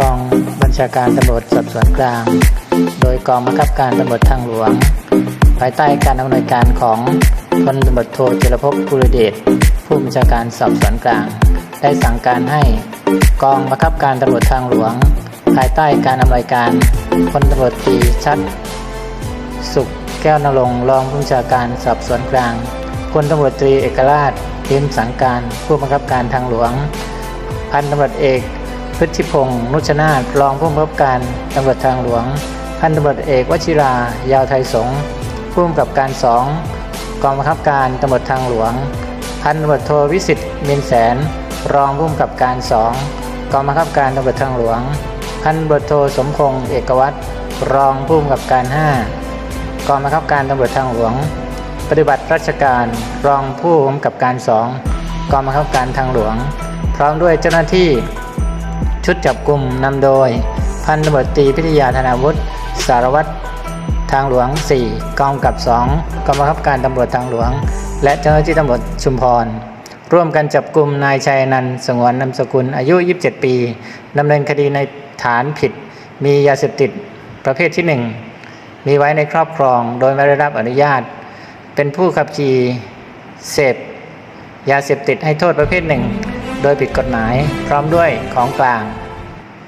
กองบัญชาการตำรวจสอบสวนกลาง โดยกองบังคับการตำรวจทางหลวง ภายใต้การอำนวยการของพลตำรวจโทจิรภพกุลเดชผู้บัญชาการสอบสวนกลาง ได้สั่งการให้กองบังคับการตำรวจทางหลวง ภายใต้การอำนวยการพลตำรวจตรีชัด สุขแก้วนรงรองผู้บัญชาการสอบสวนกลางพลตำรวจตรีเอกราชพิมสังการผู้บังคับการทางหลวง พันตำรวจเอก พฤทธิพงศ์นุชนาถรองผู้บังคับการตำรวจทางหลวงพันตำรวจเอกวชิรายาวไทยสงผู้กำกับการสองกองบังคับการตำรวจทางหลวงพันตำรวจโทวิสิทธิ์มินแสน รองผู้กำกับการสองกองบังคับการตำรวจทางหลวงพันตำรวจโทสมพงษ์เอกวัตรรองผู้กำกับการห้ากองบังคับการตำรวจทางหลวง ปฏิบัติราชการรองผู้กำกับการสองกองบังคับการทางหลวง พร้อมด้วยเจ้าหน้าที่ ชุดจับกลุ่มนำโดย พันตำรวจตรีพิทยาธนาวุฒิสารวัตรทางหลวง 4 กองกำกับ 2 กองบังคับการตำรวจทางหลวง และเจ้าหน้าที่ตำรวจชุมพร ร่วมกันจับกลุ่มนายชัยนันท์สงวนนามสกุลอายุ 27 ปีดำเนินคดีในฐานผิด มียาเสพติดประเภทที่ 1 มีไว้ในครอบครองโดยไม่ได้รับอนุญาต เป็นผู้ขับขี่เสพยาเสพติดให้โทษประเภทหนึ่ง โดยผิดกฎหมาย พร้อมด้วยของกลาง